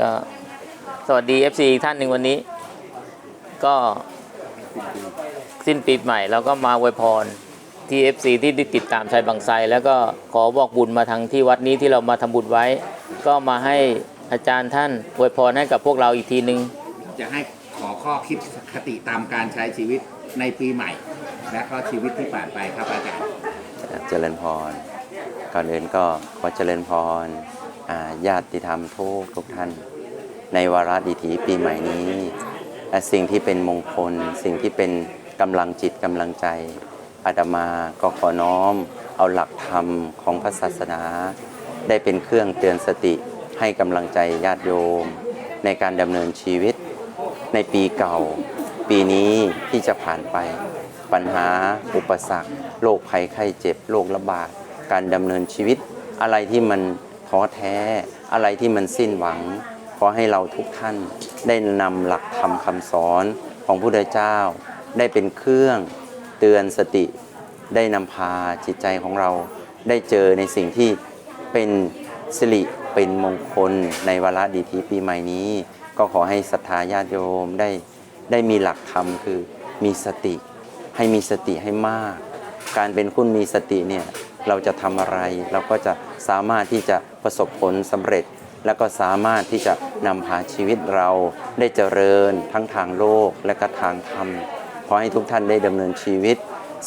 ก็สวัสดี FC อีกท่านหนึ่งวันนี้ ก็สิ้นปีใหม่แล้วก็มาอวยพรที่ FC ที่ได้ติดตามชายบางไทรแล้วก็ขอบอกบุญมาทางที่วัดนี้ที่เรามาทำบุญไว้ ก็มาให้อาจารย์ท่านอวยพรให้กับพวกเราอีกทีหนึ่งจะให้ขอข้อคิดคติตามการใช้ชีวิตในปีใหม่ และก็ชีวิตที่ผ่านไปครับอาจารย์เจริญพรก่อนอื่นก็ขอเจริญพรอ่า ญาติธรรมทุกทุกท่าน ในวาระดีถีปีใหม่นี้สิ่งที่เป็นมงคล สิ่งที่เป็นกำลังจิตกำลังใจอาตมาก็ขอน้อม เอาหลักธรรมของพระศาสนา ได้เป็นเครื่องเตือนสติให้กำลังใจญาติโยม ในการดำเนินชีวิต ในปีเก่า ปีนี้ที่จะผ่านไป ปัญหา อุปสรรคโรคภัยไข้เจ็บโรคระบาดการดำเนินชีวิต อะไรที่มัน ท้อแท้อะไรที่มันสิ้นหวัง ขอให้เราทุกท่านได้นำหลักธรรมคำสอนของพระพุทธเจ้า ได้เป็นเครื่องเตือนสติ ได้นำพาจิตใจของเราได้เจอในสิ่งที่เป็นสิริเป็นมงคลในวาระดีทีปีใหม่นี้ ก็ขอให้ศรัทธาญาติโยมได้ได้มีหลักธรรมคือมีสติ ให้มีสติให้มาก การเป็นคุณมีสติเนี่ย เราจะทำอะไร เราก็จะสามารถที่จะประสบผลสำเร็จ แล้วก็สามารถที่จะนำพาชีวิตเราได้เจริญทั้งทางโลกและก็ทางธรรมขอให้ทุกท่านได้ดำเนินชีวิต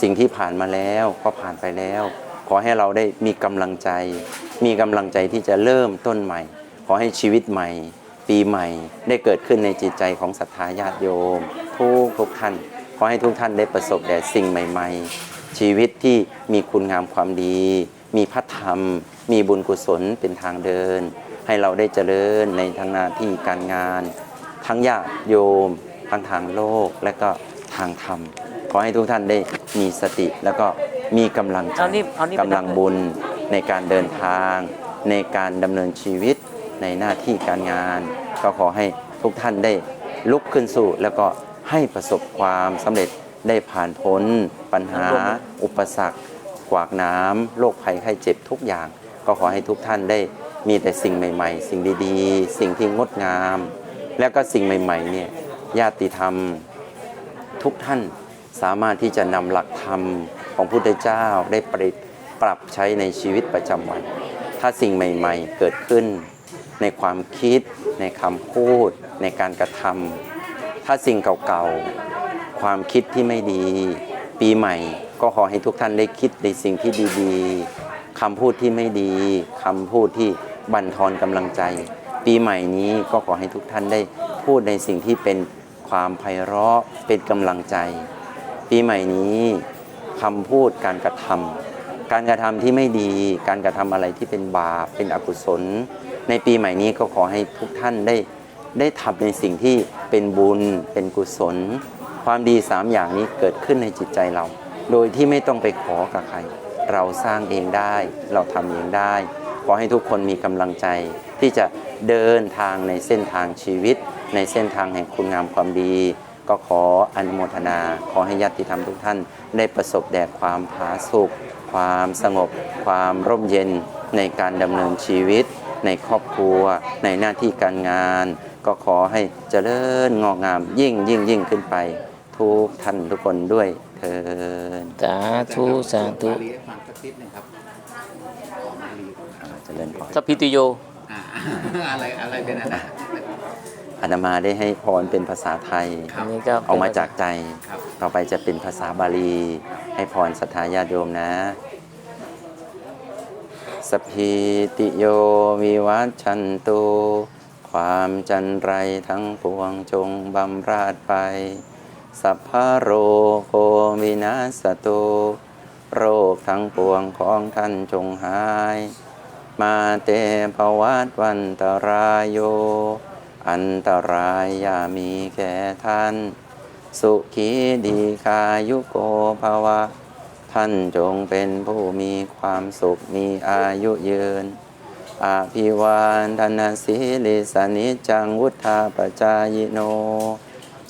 สิ่งที่ผ่านมาแล้วก็ผ่านไปแล้ว ขอให้เราได้มีกำลังใจ มีกำลังใจที่จะเริ่มต้นใหม่ ขอให้ชีวิตใหม่ ปีใหม่ได้เกิดขึ้นในจิตใจของศรัทธาญาติโยม ทุกทุกท่านขอให้ทุกท่านได้ประสบแต่สิ่งใหม่ ๆ ชีวิตที่มีคุณงามความดี มีพระธรรม มีบุญกุศลเป็นทางเดิน ให้เราได้เจริญในทางหน้าที่การงาน ทั้งญาติโยม ทั้งทางโลกและก็ทางธรรม ขอให้ทุกท่านได้มีสติแล้วก็มีกำลังใจเอานี่เอานี่ไปกำลังทำเลยบุญในการเดินทาง ในการดำเนินชีวิตในหน้าที่การงาน ก็ขอให้ทุกท่านได้ลุกขึ้นสู่แล้วก็ให้ประสบความสำเร็จ ได้ผ่านพ้น ปัญหา อุปสรรค กวากน้ำโรคภัยไข้เจ็บทุกอย่าง ก็ขอให้ทุกท่านได้มีแต่สิ่งใหม่ ๆ สิ่งดีๆ สิ่งที่งดงาม แล้วก็สิ่งใหม่ๆเนี่ยญาติธรรมทุกท่านสามารถที่จะนำหลักธรรมของพุทธเจ้าได้ปริปรับใช้ในชีวิตประจำวัน ถ้าสิ่งใหม่ ๆ เกิดขึ้น ในความคิด ในคำพูด ในการกระทำถ้าสิ่งเก่า ความคิดที่ไม่ดี ปีใหม่ ก็ขอให้ทุกท่านได้คิดในสิ่งที่ดีๆคำพูดที่ไม่ดีคำพูดที่บั่นทอนกำลังใจ ปีใหม่นี้ก็ขอให้ทุกท่านได้พูดในสิ่งที่เป็นความไพเราะเป็นกำลังใจ ปีใหม่นี้คำพูดการกระทำการกระทำที่ไม่ดี การกระทำอะไรที่เป็นบาปเป็นอกุศล ในปีใหม่นี้ก็ขอให้ทุกท่านได้ได้ทำในสิ่งที่เป็นบุญเป็นกุศล ความดีสามอย่างนี้เกิดขึ้นในจิตใจเรา โดยที่ไม่ต้องไปขอกับใคร เราสร้างเองได้ เราทำเองได้ ขอให้ทุกคนมีกำลังใจ ที่จะเดินทางในเส้นทางชีวิต ในเส้นทางแห่งคุณงามความดี ก็ขออนุโมทนา ขอให้ญาติธรรมทุกท่าน ได้ประสบแด่ความผาสุกความสงบ ความร่มเย็นในการดำเนินชีวิต ในครอบครัว ในหน้าที่การงาน ก็ขอให้เจริญงอกงามยิ่งยิ่งยิ่งขึ้นไป ทุกท่านทุกคนด้วยเถิดสาธุสาธุบาลีให้ฟังสักนิดหนึงครับขอบาลีครับเจริญพรสัพพิติโยอ่าอะไรอะไรเป็นอันนั้นอาตมาได้ให้พรเป็นภาษาไทยครับอันนี้ก็ออกมาจากใจครับต่อไปจะเป็นภาษาบาลี ให้พรศรัทธาญาติโยมนะสพพีติโยวิวัชชันตุความจันไรทั้งปวงจงบำราดไป สัพพะโรโควินาสตุโรคทั้งปวงของท่านจงหาย มาเตภวัตวันตรายโย อันตรายอย่ามีแก่ท่าน สุขีดีคายุโกภวะ ท่านจงเป็นผู้มีความสุขมีอายุยืนอาภิวานธนสีลิสนิจจังวุธาปจายโน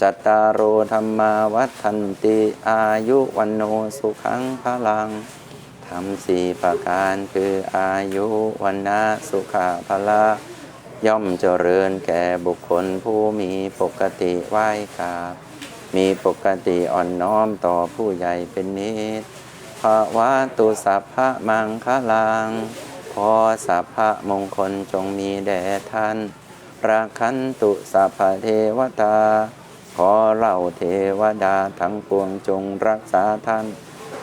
จัตตารโอธรรมาวัฏันติอายุวันโนสุขังพลังทำสี่ประการคืออายุวันนะสุขาพละย่อมเจริญแก่บุคคลผู้มีปกติไหว้กาบมีปกติอ่อนน้อมต่อผู้ใหญ่เป็นนิดภาวะตุสัพพะมังคลังขอสัพพะมงคลจงมีแด่ท่าน ราคันตุสัพพเทวตา ขอเหล่าเทวดาทั้งปวงจงรักษาท่าน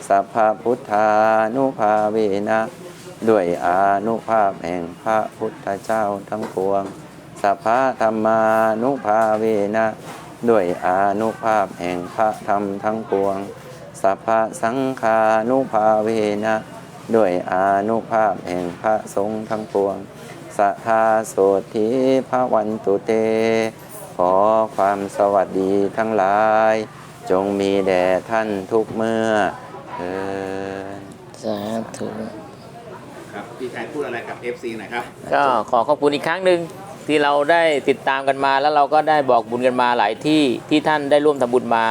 สัพพะพุทธานุภาเวนะ ด้วยอานุภาพแห่งพระพุทธเจ้าทั้งปวง สัพพะธรรมานุภาเวนะ ด้วยอานุภาพแห่งพระธรรมทั้งปวง สัพพะสังฆานุภาเวนะ ด้วยอานุภาพแห่งพระสงฆ์ทั้งปวงสัทธาโสธิพระวันตุเต ขอความสวัสดีทั้งหลาย จงมีแด่ท่านทุกเมื่อเถิดสาธุครับพี่ชายพูดอะไรกับ FC หน่อยครับ ก็ขอขอบคุณอีกครั้งหนึ่งที่เราได้ติดตามกันมาแล้วเราก็ได้บอกบุญกันมาหลายที่ที่ท่านได้ร่วมทำบุญมา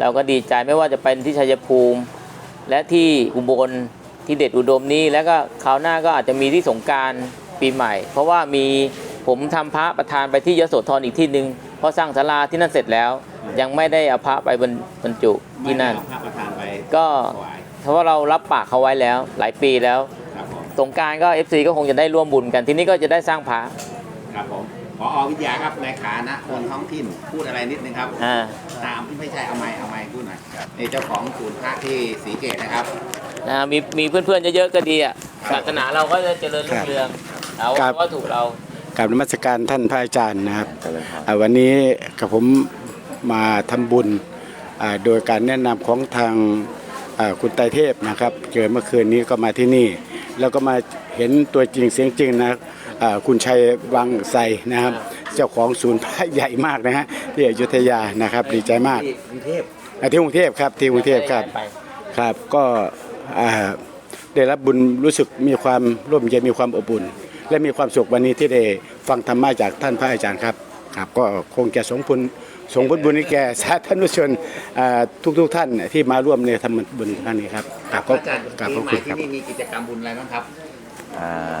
เราก็ดีใจไม่ว่าจะเป็นที่ชัยภูมิ และที่อุบลที่เด็ดอุดมนี้ แล้วก็คราวหน้าก็อาจจะมีที่สงกรารปีใหม่ เพราะว่ามีผมทำพระประธานไปที่ยโสธรอีกที่หนึ่ง เพราะสร้างศาลาที่นั่นเสร็จแล้ว ยังไม่ได้เอาพระไปบรรบรรจุที่นั่น ไม่ได้เอาพระประธานไปก็ถวายเพราะว่าเรารับปากเขาไว้แล้ว หลายปีแล้ว ครับผมสงกรารก็ FC ก็คงจะได้ร่วมบุญกัน ทีนี้ก็จะได้สร้างพระครับผมพอวิทยาครับในฐานะคนท้องถิ่นพูดอะไรนิดนึงครับ อ่า ตามที่ไม่ใช่เอาไม้เอาไม้พูดหน่อยนี่เจ้าของศูนย์พระที่ศรีเกตนะครับ นะมีมีเพื่อนๆเยอะๆก็ดีอะศาสนาเราก็จะเจริญรุ่งเรืองเอาครับวัตถุเรา กราบนมัสการท่านพระอาจารย์นะครับเจริญพรอ่าวันนี้กับผมมาทำบุญอ่าโดยการแนะนำของทางอ่าคุณไตรเทพนะครับเจอเมื่อคืนนี้ก็มาที่นี่ แล้วก็มาเห็นตัวจริงเสียงจริงนะอ่าคุณชัยวังไสนะครับ เจ้าของศูนย์พระใหญ่มากนะฮะที่อยุธยานะครับดีใจมากที่กรุงเทพอ่าที่กรุงเทพครับที่กรุงเทพครับไปครับก็อ่าได้รับบุญรู้สึกมีความร่วมเย็นมีความอบอุ่น และมีความสุขวันนี้ที่ได้ฟังธรรมะจากท่านพระอาจารย์ครับครับก็คงจะสงผลสงผลบุญให้แก่สาธุชนทุกทุกๆท่านที่มาร่วมในธรรมบุญครั้งนี้ครับครับพก็ระอาจารย์กราบปีขอบใหม่คุณคที่รับนี่มีกิจกรรมบุญอะไรบ้างครับอ่า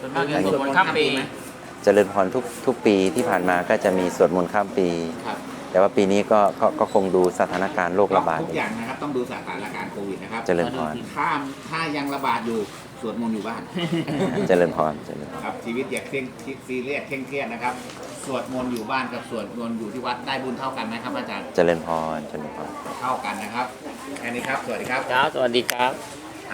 ส่วนมากจะสวดมนต์ข้ามปีเจริญพรทุกทุกปีที่ผ่านมาก็จะมีสวดมนต์ข้ามปีครับ แต่ว่าปีนี้ก็ก็ก็คงดูสถานการณ์โรคระบาด ทุกอย่างนะครับต้องดูสถานการณ์โควิดนะครับเจริญพร ถ้าถ้ายังระบาดอยู่สวดมนต์อยู่บ้าน เจริญพรเจริญพรครับชีวิตอย่าเคร่งซีเรียสเคร่งเครียดนะครับ สวดมนต์อยู่บ้านกับสวดมนต์อยู่ที่วัดได้บุญเท่ากันไหมครับอาจารย์เจริญพรเจริญพร เท่ากันนะครับแค่นี้ครับสวัสดีครับ ครับ สวัสดีครับ